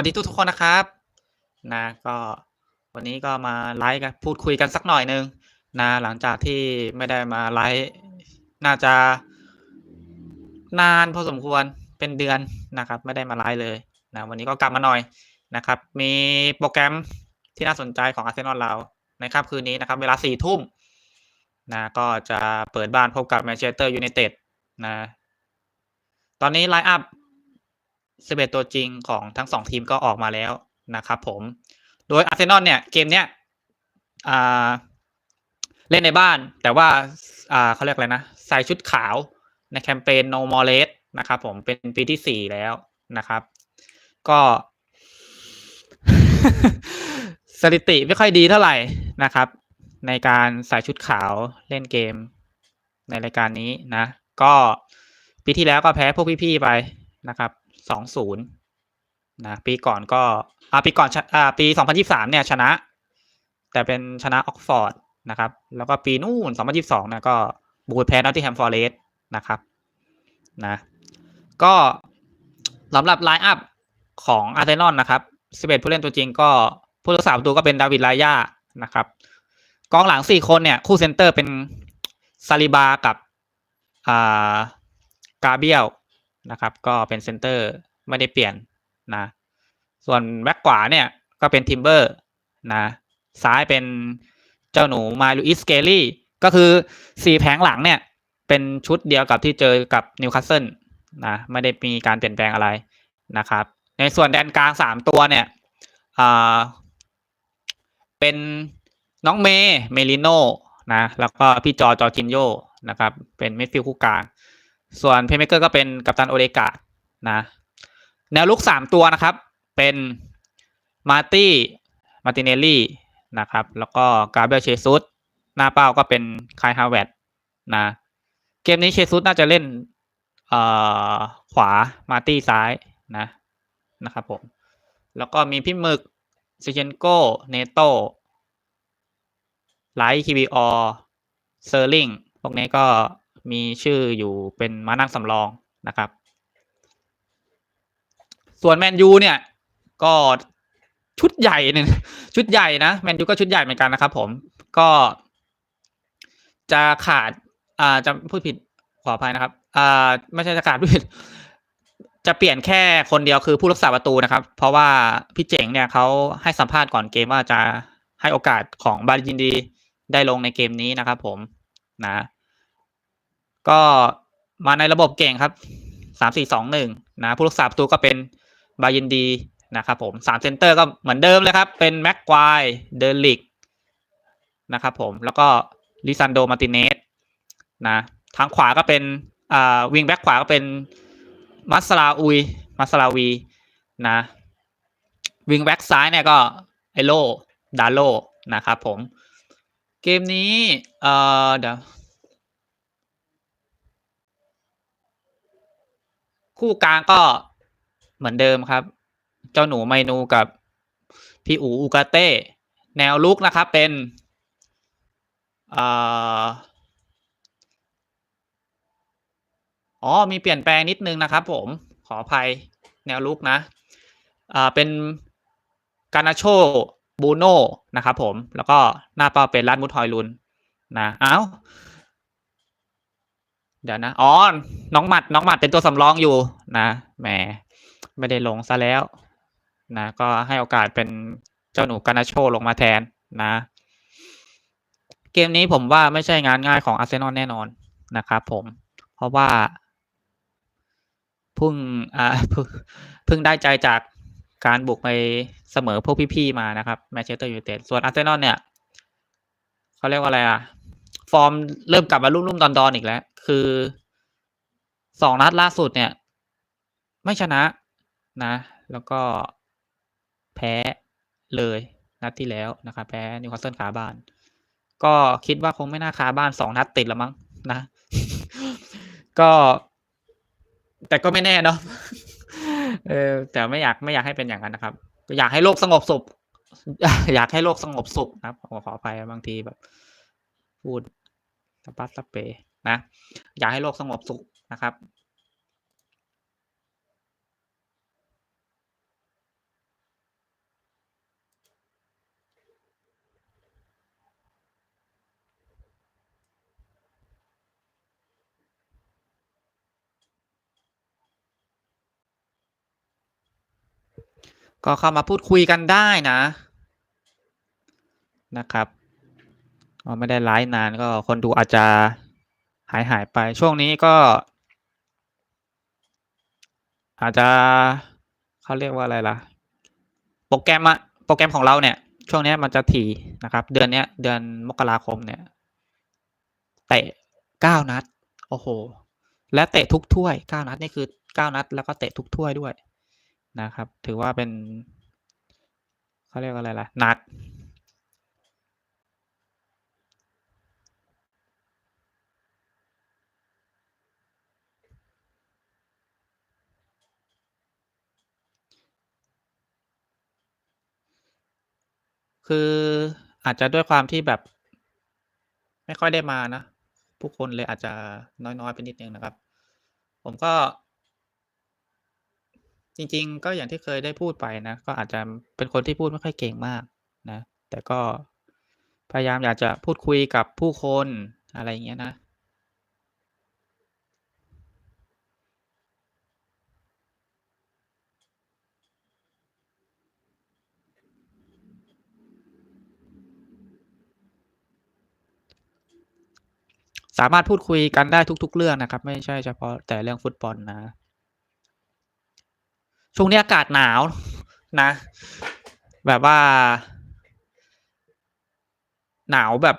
วัสดีทุกทุกคนนะครับนะก็วันนี้ก็มาไลฟ์กันพูดคุยกันสักหน่อยหนึ่งนะหลังจากที่ไม่ได้มาไลฟ์น่าจะนานพอสมควรเป็นเดือนนะครับ ไม่ได้มาไลฟ์เลยนะวันนี้ก็กลับมาหน่อยนะครับ มีโปรแกรมที่น่าสนใจของอาร์เซนอลเราในค่ำคืนนี้นะครับ เวลาสี่ทุ่มนะก็จะเปิดบ้านพบกับแมนเชสเตอร์ยูไนเต็ดนะตอนนี้ไลน์อัพ 11 ตัวจริงของทั้งสองทีมก็ออกมาแล้วนะครับผม โดยอาร์เซนอลเนี่ย เกมเนี้ยเล่นในบ้าน แต่ว่าอ่าเขาเรียกอะไรนะ ใส่ชุดขาวในแคมเปญ No More Red นะครับผมเป็นปีที่สี่แล้วนะครับ ก็ สถิติไม่ค่อยดีเท่าไหร่นะครับ ในการใส่ชุดขาวเล่นเกมในรายการนี้นะ ก็ปีที่แล้วก็แพ้พวกพี่ๆไปนะครับ สองศูนย์นะปีก่อนก็อ่าปีก่อนอ่าปีสองพันยี่สามเนี่ยชนะ แต่เป็นชนะออกฟอร์ดนะครับ แล้วก็ปีนู่นสองพันยี่สองนะก็บูดแพ้นอตติแฮมฟอร์เรสนะครับนะก็สำหรับไลน์อัพของอาร์เซนอลนะครับสิบเอ็ดผู้เล่นตัวจริงก็ผู้รักษาประตูก็เป็นดาวิดลายานะครับกองหลังสี่คนเนี่ย คู่เซนเตอร์เป็นซาลิบากับอ่ากาเบียล นะครับ ก็เป็นเซนเตอร์ไม่ได้เปลี่ยนนะ ส่วนแบ็กขวาเนี่ยก็เป็นทิมเบอร์นะซ้ายเป็นเจ้าหนูมาลูอิสเกลลี่ก็คือสี่แผงหลังเนี่ย เป็นชุดเดียวกับที่เจอกับนิวคาสเซิลนะไม่ได้มีการเปลี่ยนแปลงอะไรนะครับ ในส่วนแดนกลางสามตัวเนี่ยอ่าเป็นน้องเมย์เมลิโนนะแล้วก็พี่จอจอจินโยนะครับ เป็นเมดฟิลคู่กลาง ส่วนเพย์เมกเกอร์ก็เป็นกัปตันโอเดกานะ แนวลุกสามตัวนะครับ เป็นมาร์ตี้มาร์ติเนลลี่นะครับ แล้วก็กาเบรียลเชซุสหน้าเป้าก็เป็นคายฮาวเวตนะ เกมนี้เชซุสน่าจะเล่นเอ่อขวามาร์ตี้ซ้ายนะนะครับผม แล้วก็มีพี่หมึกซิเชนโกเนโตไลท์คีบีออเซอร์ลิงพวกนี้ก็ มีชื่ออยู่เป็นมานั่งสำรองนะครับ ส่วนแมนยูเนี่ย ก็ชุดใหญ่เนี่ยชุดใหญ่นะแมนยูก็ชุดใหญ่เหมือนกันนะครับ ผมก็ จะขาด อ่าจะพูดผิดขออภัยนะครับ อ่า ไม่ใช่จะขาดพูดผิดจะเปลี่ยนแค่คนเดียวคือผู้รักษาประตูนะครับ เพราะว่าพี่เจ๋งเนี่ยเขาให้สัมภาษณ์ก่อนเกมว่าจะให้โอกาสของบาริจินดีได้ลงในเกมนี้นะครับผมนะ ก็มาในระบบเก่งครับสามสี่สองหนึ่งนะผู้รักษาประตูก็เป็นบายินดีนะครับผมสามเซนเตอร์ก็เหมือนเดิมเลยครับ เป็นแม็กควายเดลิกนะครับผมแล้วก็ลิซันโดมาติเนสนะทางขวาก็เป็นอ่าวิงแบ็กขวาก็เป็นมัสลาอุยมัสลาวีนะวิงแบ็กซ้ายเนี่ยก็ไอโลดาโลนะครับผม เกมนี้เอ่อเดี๋ยว คู่กลางก็เหมือนเดิมครับ เจ้าหนูไมนูกับพี่อูอูกาเต้ แนวลุกนะครับเป็นอ๋อมีเปลี่ยนแปลงนิดนึงนะครับผมขออภัยแนวลุกนะอ่าเป็นกานาโชบูโน่นะครับผมแล้วก็หน้าเป้าเป็นรัดมุทอยลุนนะเอ้า เดี๋ยวนะอ๋อน้องหมัด น้องหมัดเป็นตัวสำรองอยู่นะแหมไม่ได้ลงซะแล้ว นะ ก็ให้โอกาสเป็นเจ้าหนูกานาโชลงมาแทนนะ เกมนี้ผมว่าไม่ใช่งานง่ายของอาร์เซนอลแน่นอนนะครับผม เพราะว่าพิ่งอ่าพิ่งเพิ่งได้ใจจากการบุกไปเสมอพวกพี่ๆมานะครับแมนเชสเตอร์ยูไนเต็ดส่วนอาร์เซนอลเนี่ยเขาเรียกว่าอะไรอะ ฟอร์มเริ่มกลับมารุ่มๆดอนๆอีกแล้ว คือสองนัดล่าสุดเนี่ย ไม่ชนะนะ แล้วก็แพ้เลยนัดที่แล้วนะครับแพ้นิวคาสเซิลขาบ้าน ก็คิดว่าคงไม่น่าคาบ้านสองนัดติดล้วมั้งนะ ก็ แต่ก็ไม่แน่เนาะเออแต่ไม่อยากไม่อยากให้เป็นอย่างนั้นนะครับ อยากให้โลกสงบสุขอยากให้โลกสงบสุขนะครับขอขออภัยบางทีแบบ พูดสปัสสเป นะอยากให้โลกสงบสุขนะครับ ก็เข้ามาพูดคุยกันได้นะนะครับไม่ได้ไลฟ์นานก็คนดูอาจจะ หายหายไปช่วงนี้ก็ อาจจะเขาเรียกว่าอะไรล่ะ โปรแกรมอะโปรแกรมของเราเนี่ย ช่วงนี้มันจะถี่นะครับ เดือนเนี้ย เดือนมกราคมเนี่ยเตะเก้านัด โอ้โห และเตะทุกถ้วยเก้านัดนี่คือเก้านัด แล้วก็เตะทุกถ้วยด้วยนะครับ ถือว่าเป็นเขาเรียกว่าอะไรล่ะหนัก คืออาจจะด้วยความที่แบบ ไม่ค่อยได้มานะผู้คนเลยอาจจะน้อยๆไปนิดนึงนะครับ ผมก็ จริง ๆ ก็อย่างที่เคยได้พูดไปนะ ก็อาจจะเป็นคนที่พูดไม่ค่อยเก่งมากนะ แต่ก็พยายามอยากจะพูดคุยกับผู้คนอะไรอย่างเงี้ยนะ สามารถพูดคุยกันได้ทุก ๆ เรื่องนะครับ ไม่ใช่เฉพาะแต่เรื่องฟุตบอลนะ ช่วงนี้อากาศหนาวนะ แบบว่า หนาวแบบ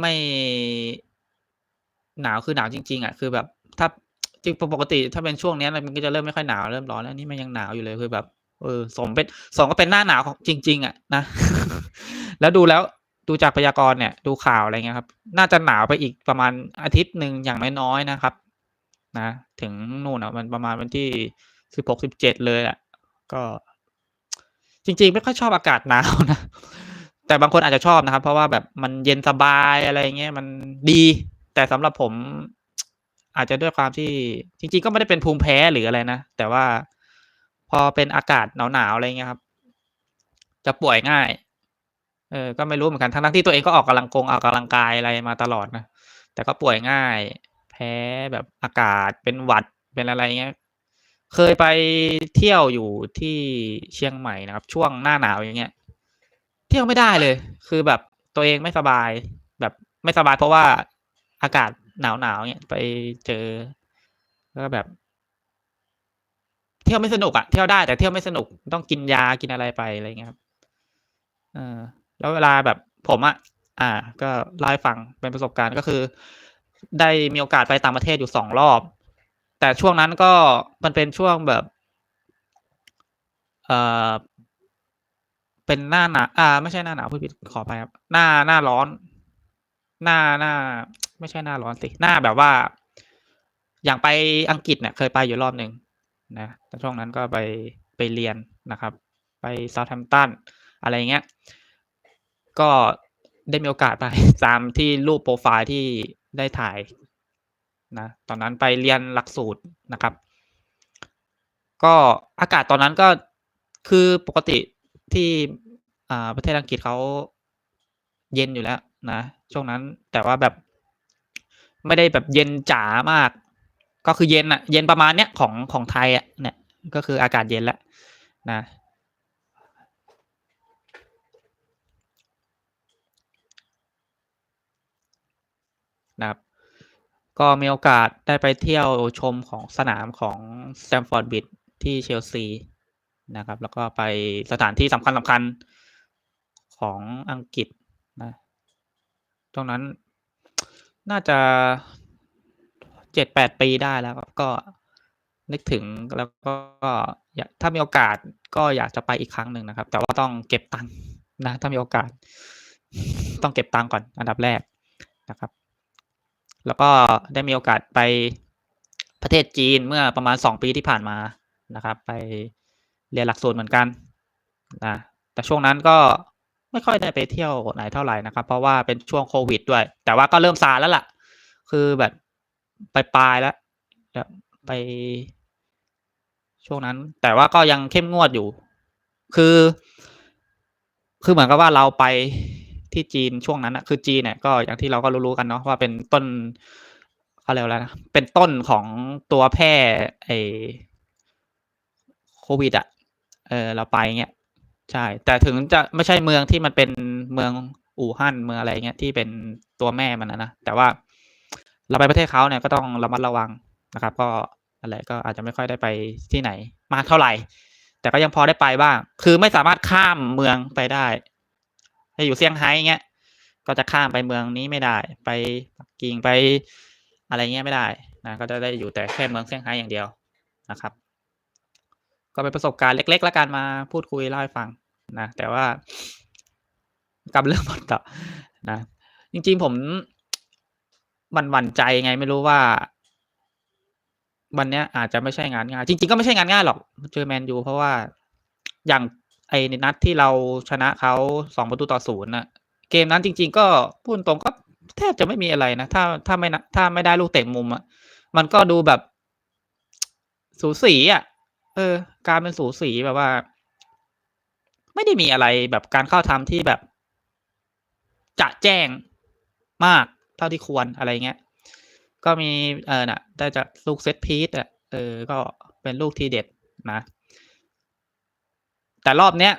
ไม่หนาวคือหนาวจริง ๆอะคือแบบ ถ้าจริงปกติ ถ้าเป็นช่วงนี้มันก็จะเริ่มไม่ค่อยหนาวเริ่มร้อนแล้วนี่มันยังหนาวอยู่เลยคือแบบเออสมเป็นสมกับเป็นหน้าหนาวของจริง ๆ อะนะ แล้วดูแล้ว ดูจากพยากรณ์เนี่ยดูข่าวอะไรเงี้ยครับ น่าจะหนาวไปอีกประมาณอาทิตย์หนึ่งอย่างน้อยๆนะครับ นะ ถึงนู่นอะมันประมาณวันที่16-17เจ็ดเลยอะก็ จริง ๆ ไม่ค่อยชอบอากาศหนาวนะแต่บางคนอาจจะชอบนะครับ เพราะว่าแบบมันเย็นสบายอะไรเงี้ยมันดี แต่สำหรับผมอาจจะด้วยความที่จริง ๆ ก็ไม่ได้เป็นภูมิแพ้หรืออะไรนะ แต่ว่าพอเป็นอากาศหนาวๆอะไรเงี้ยครับ จะป่วยง่าย เออก็ไม่รู้เหมือนกันทั้งที่ตัวเองก็ออกกำลังกงออกกำลังกายอะไรมาตลอดนะแต่ก็ป่วยง่าย แพ้แบบอากาศเป็นหวัดเป็นอะไรเงี้ยเคยไปเที่ยวอยู่ที่เชียงใหม่นะครับ ช่วงหน้าหนาวอย่างเงี้ย เที่ยวไม่ได้เลย คือแบบตัวเองไม่สบาย แบบไม่สบายเพราะว่าอากาศหนาวๆเงี้ยไปเจอแล้วก็แบบ เที่ยวไม่สนุกอะเที่ยวได้แต่เที่ยวไม่สนุกต้องกินยากินอะไรไปอะไรเงี้ยครับเออ แล้วเวลาแบบผมอะอ่า ก็เล่าให้ฟังเป็นประสบการณ์ก็คือ ได้มีโอกาสไปต่างประเทศอยู่2รอบ แต่ช่วงนั้นก็มันเป็นช่วงแบบเอ่อเป็นหน้าหนาอ่า ไม่ใช่หน้าหนาวพูดผิดขออภัยครับ หน้าหน้าร้อน หน้าหน้า ไม่ใช่หน้าร้อนสิ หน้าแบบว่า อย่างไปอังกฤษเนี่ย เคยไปอยู่รอบหนึ่งนะแต่ช่วงนั้นก็ไปไปเรียนนะครับ ไป Southampton อะไรอย่างเงี้ย ก็ได้มีโอกาสไป ตามที่รูปโพรไฟล์ที่ได้ถ่ายนะตอนนั้นไปเรียนหลักสูตรนะครับ ก็อากาศตอนนั้นก็คือปกติที่อ่าประเทศอังกฤษเขาเย็นอยู่แล้วนะช่วงนั้นแต่ว่าแบบไม่ได้แบบเย็นจ๋ามาก ก็คือเย็นอะเย็นประมาณเนี้ยของของไทยอะเนี่ยก็คืออากาศเย็นแล้วนะ นะครับ ก็มีโอกาสได้ไปเที่ยวชมของสนามของ Stamford Bridge ที่เชลซีนะครับ แล้วก็ไปสถานที่สำคัญๆของอังกฤษนะตรงนั้นน่าจะ7-8ปีได้แล้วก็นึกถึงแล้วก็ถ้ามีโอกาสก็อยากจะไปอีกครั้งหนึ่งนะครับ แต่ว่าต้องเก็บตังค์นะ ถ้ามีโอกาส ต้องเก็บตังค์ก่อนอันดับแรกนะครับ แล้วก็ได้มีโอกาสไปประเทศจีนเมื่อประมาณ 2 ปีที่ผ่านมานะครับ ไปเรียนหลักสูตรเหมือนกันนะแต่ช่วงนั้นก็ไม่ค่อยได้ไปเที่ยวไหนเท่าไหร่นะครับ เพราะว่าเป็นช่วงโควิดด้วย แต่ว่าก็เริ่มซาแล้วล่ะ คือแบบปลายๆแล้วไปช่วงนั้น แต่ว่าก็ยังเข้มงวดอยู่ คือ คือเหมือนกับว่าเราไป ที่จีนช่วงนั้นนะคือจีนเนี่ยก็อย่างที่เราก็รู้ๆกันเนาะว่าเป็นต้นเขาเรียกว่าอะไรนะเป็นต้นของตัวแพร่ไอ้วิดอะเออเราไปเงี้ยใช่ แต่ถึงจะไม่ใช่เมืองที่มันเป็นเมืองอู่ฮั่นเมืองอะไรเงี้ยที่เป็นตัวแม่มันนะนะแต่ว่าเราไปประเทศเขาเนี่ยก็ต้องระมัดระวังนะครับ ก็อะไรก็อาจจะไม่ค่อยได้ไปที่ไหนมากเท่าไหร่ แต่ก็ยังพอได้ไปบ้าง คือไม่สามารถข้ามเมืองไปได้ ถ้าอยู่เซี่ยงไฮ้เงี้ย ก็จะข้ามไปเมืองนี้ไม่ได้ ไปปักกิ่งไปอะไรเงี้ยไม่ได้นะก็จะได้อยู่แต่แค่เมืองเซี่ยงไฮ้อย่างเดียวนะครับ ก็เป็นประสบการณ์เล็ก ๆ แล้วกันมาพูดคุยเล่าให้ฟังนะ แต่ว่ากลับเรื่องบอลต่อนะ จริง ๆ ผมหวั่นหวั่นใจไงไม่รู้ว่า วันเนี้ยอาจจะไม่ใช่งานง่ายจริง ๆ ก็ไม่ใช่งานง่ายหรอกเจอแมนยูเพราะว่าอย่าง ไอ้นัดที่เราชนะเขาสองประตูต่อศูนย์นะเกมนั้นจริง ๆ ก็พูดตรงก็แทบจะไม่มีอะไรนะ ถ้าถ้าไม่ถ้าไม่ได้ลูกเตะมุมอะมันก็ดูแบบ สูสีอะเออ การเป็นสูสีแบบว่า ไม่ได้มีอะไรแบบการเข้าทำที่แบบ จะแจ้งมากเท่าที่ควรอะไรเงี้ย ก็มีเออน่ะ ได้จากลูกเซตพีซอะเออ ก็เป็นลูกทีเด็ดนะ แต่รอบเนี้ย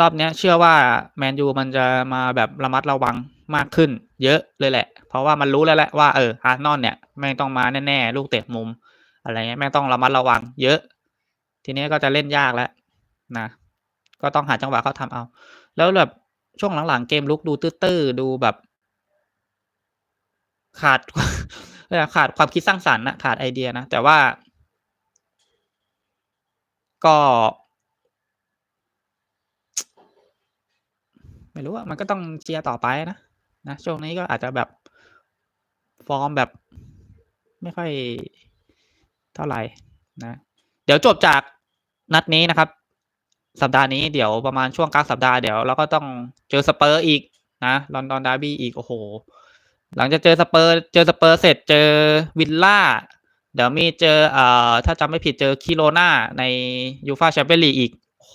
รอบเนี้ยเชื่อว่าแมนยูมันจะมาแบบระมัดระวังมากขึ้น เยอะเลยแหละ เพราะว่ามันรู้แล้วแหละว่าเอออาร์นอลเนี่ยแม่งต้องมาแน่ๆลูกเตะมุม อะไรเงี้ยแม่งต้องระมัดระวัง เยอะ ทีนี้ก็จะเล่นยากแล้วนะ ก็ต้องหาจังหวะเขาทำเอา แล้วแบบช่วงหลังๆเกมลุกดูตื้อๆดูแบบ ขาดขาดความคิดสร้างสรรค์นะขาดไอเดียนะแต่ว่า ก็ ไม่รู้อะมันก็ต้องเชียร์ต่อไปนะนะช่วงนี้ก็อาจจะแบบฟอร์มแบบไม่ค่อยเท่าไหร่นะเดี๋ยวจบจากนัดนี้นะครับ สัปดาห์นี้เดี๋ยวประมาณช่วงกลางสัปดาห์เดี๋ยวเราก็ต้องเจอสเปอร์อีกนะลอนดอนดาร์บี้อีกโอ้โห หลังจากเจอสเปอร์เจอสเปอร์เสร็จเจอวิลล่าเดี๋ยวมีเจอเอ่อถ้าจำไม่ผิดเจอคิโรนาในยูฟาแชมเปี้ยนลีกอีกโอ้โห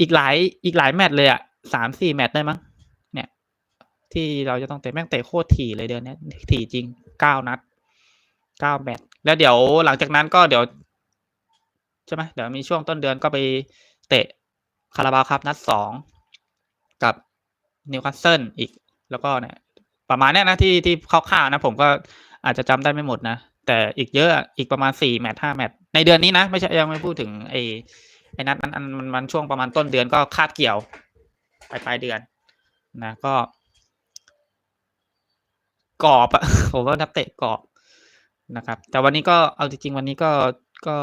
อีกหลายอีกหลายแมตช์เลยอะสามสี่แมตช์ได้มั้งเนี่ย ที่เราจะต้องเตะแม่งเตะโคตรถี่เลยเดือนนี้ถี่จริงเก้านัดเก้าแมตช์แล้วเดี๋ยวหลังจากนั้นก็เดี๋ยวใช่ไหมเดี๋ยวมีช่วงต้นเดือนก็ไปเตะคาราบาวครับนัดสองกับนิวคาสเซิลอีก แล้วก็เนี่ย ประมาณเนี้ยนะที่ที่คร่าวๆนะ ผมก็อาจจะจำได้ไม่หมดนะ แต่อีกเยอะอีกประมาณสี่แมตช์ห้าแมตช์ในเดือนนี้นะ ไม่ใช่ยังไม่พูดถึงไอ ไอ้นัดนั้นมันมันช่วงประมาณต้นเดือนก็คาดเกี่ยวปลายปลายเดือนนะก็กรอบอะผมว่านักเตะกรอบนะครับ แต่วันนี้ก็เอาจริงๆวันนี้ก็ก็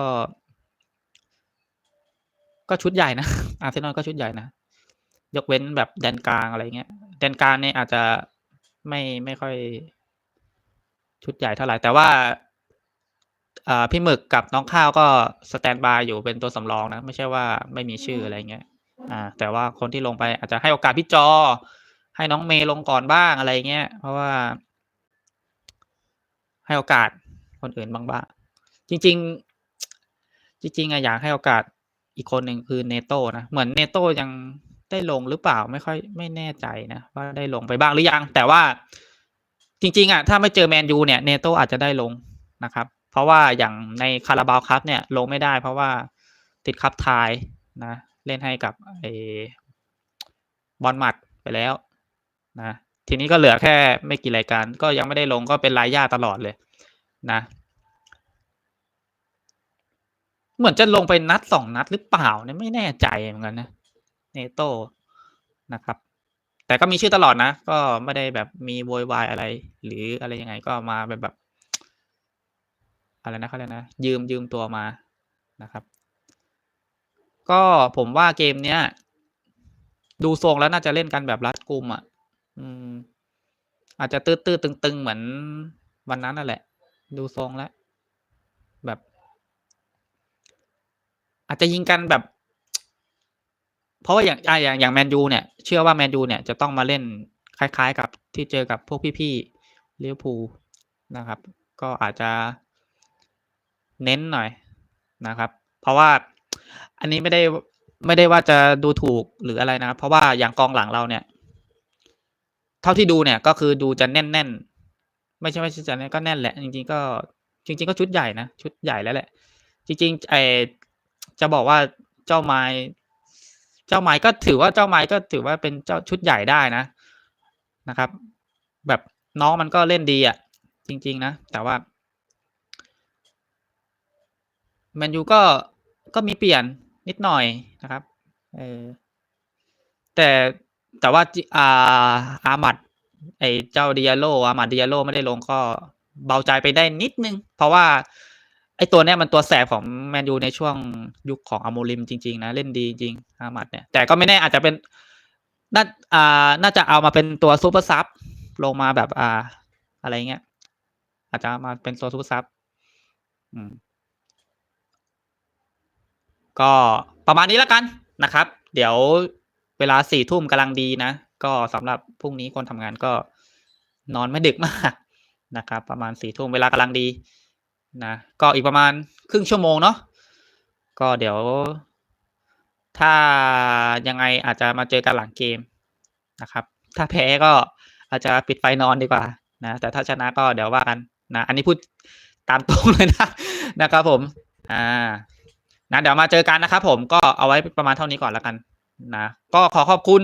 ก็ชุดใหญ่นะอาร์เซนอลก็ชุดใหญ่นะยกเว้นแบบแดนกลางอะไรเงี้ยแดนกลางเนี่ยอาจจะไม่ไม่ค่อยชุดใหญ่เท่าไหร่แต่ว่า อ่าพี่หมึกกับน้องข้าวก็สแตนบายอยู่เป็นตัวสำรองนะ ไม่ใช่ว่าไม่มีชื่ออะไรเงี้ย อ่า แต่ว่าคนที่ลงไปอาจจะให้โอกาสพี่จอ ให้น้องเมย์ลงก่อนบ้างอะไรเงี้ย เพราะว่า ให้โอกาสคนอื่นบ้างบ้างจริง ๆ จริงๆอะอยากให้โอกาสอีกคนหนึ่งคือเนโต้นะ เหมือนเนโต้ยังได้ลงหรือเปล่าไม่ค่อยไม่แน่ใจนะว่าได้ลงไปบ้างหรือยัง แต่ว่าจริง ๆอะถ้าไม่เจอแมนยูเนี่ยเนโต้อาจจะได้ลงนะครับ เพราะว่าอย่างในคาราบาวคัพเนี่ยลงไม่ได้ เพราะว่าติดคัพทายนะเล่นให้กับไอบอลหมัดไปแล้วนะทีนี้ก็เหลือแค่ไม่กี่รายการ ก็ยังไม่ได้ลงก็เป็นรายญาตลอดเลยนะ เหมือนจะลงไปนัดสองนัดหรือเปล่าเนี่ยไม่แน่ใจเหมือนกันนะเนโต้นะครับ แต่ก็มีชื่อตลอดนะ ก็ไม่ได้แบบมีโวยวายอะไร หรืออะไรยังไงก็มาแบบแบบ อะไรนะเขาเรียกนะ ยืมยืมตัวมานะครับ ก็ผมว่าเกมเนี้ย ดูทรงแล้วน่าจะเล่นกันแบบรัดกุมอะ อืม อาจจะตื้อตื้อตึงๆ เหมือนวันนั้นนั่นแหละ ดูทรงแล้ว แบบ อาจจะยิงกันแบบ เพราะว่าอย่างอย่างอย่างแมนยูเนี่ย เชื่อว่าแมนยูเนี่ยจะต้องมาเล่นคล้าย ๆ กับที่เจอกับพวกพี่ๆเลิเวอร์พูนะครับ ก็อาจจะ เน้นหน่อยนะครับ เพราะว่าอันนี้ไม่ได้ไม่ได้ว่าจะดูถูกหรืออะไรนะครับ เพราะว่าอย่างกองหลังเราเนี่ย เท่าที่ดูเนี่ยก็คือดูจะแน่นๆไม่ใช่ไม่ใช่จะแน่นก็แน่นแหละ จริง ๆ ก็จริง ๆ ก็ชุดใหญ่นะชุดใหญ่แล้วแหละ จริงๆไอจะบอกว่าเจ้าไม้เจ้าไม้ก็ถือว่าเจ้าไม้ก็ถือว่าเป็นเจ้าชุดใหญ่ได้นะนะครับ แบบน้องมันก็เล่นดีอะ่ะ จริง ๆ นะแต่ว่า แมนยูก็ก็มีเปลี่ยนนิดหน่อยนะครับเออแต่แต่ว่าอ่าอามัดไอเจ้าดิอาโลอามัดดิอาโลไม่ได้ลงก็เบาใจไปได้นิดนึง เพราะว่า ไอตัวเนี้ยมันตัวแสบของแมนยูในช่วงยุคของอาโมริมจริง ๆ นะ เล่นดีจริงอามัดเนี่ย แต่ก็ไม่แน่อาจจะเป็นน่าอ่าน่าจะเอามาเป็นตัวซูเปอร์ซับลงมาแบบอ่า อะไรเงี้ย อาจจะมาเป็นตัวซูเปอร์ซับอืม ก็ประมาณนี้แล้วกันนะครับ เดี๋ยวเวลาสี่ทุ่มกำลังดีนะ ก็สำหรับพรุ่งนี้คนทำงานก็นอนไม่ดึกมากนะครับ ประมาณสี่ทุ่มเวลากำลังดีนะก็อีกประมาณครึ่งชั่วโมงเนาะก็เดี๋ยว ถ้ายังไงอาจจะมาเจอกันหลังเกมนะครับ ถ้าแพ้ก็อาจจะปิดไฟนอนดีกว่านะแต่ถ้าชนะก็เดี๋ยวว่ากันนะอันนี้พูดตามตรงเลยนะนะครับผมอ่า นะเดี๋ยวมาเจอกันนะครับผมก็เอาไว้ประมาณเท่านี้ก่อนแล้วกันนะก็ขอขอบคุณ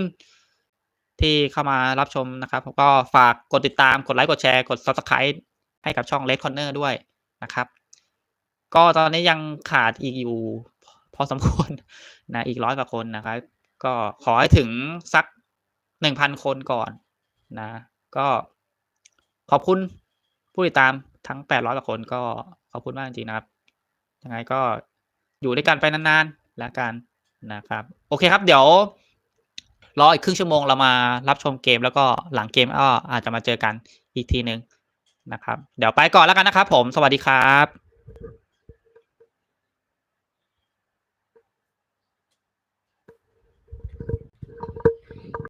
ที่เข้ามารับชมนะครับก็ฝากกดติดตามกดไลค์กดแชร์กด subscribe ให้กับช่อง Red Corner ด้วยนะครับ ก็ตอนนี้ยังขาดอีกอยู่ พอสมควรนะอีกร้อยกว่าคนนะครับ ก็ขอให้ถึงสักหนึ่งพันคนก่อนนะ ก็ขอบคุณผู้ติดตามทั้งแปดร้อยกว่าคนก็ขอบคุณมากจริงๆนะครับยังไงก็ อยู่ด้วยกันไปนานๆแล้วกันนะครับ โอเคครับ เดี๋ยวรออีกครึ่งชั่วโมงเรามารับชมเกมแล้วก็หลังเกมก็อาจจะมาเจอกันอีกทีหนึ่งนะครับ เดี๋ยวไปก่อนแล้วกันนะครับผม สวัสดีครับ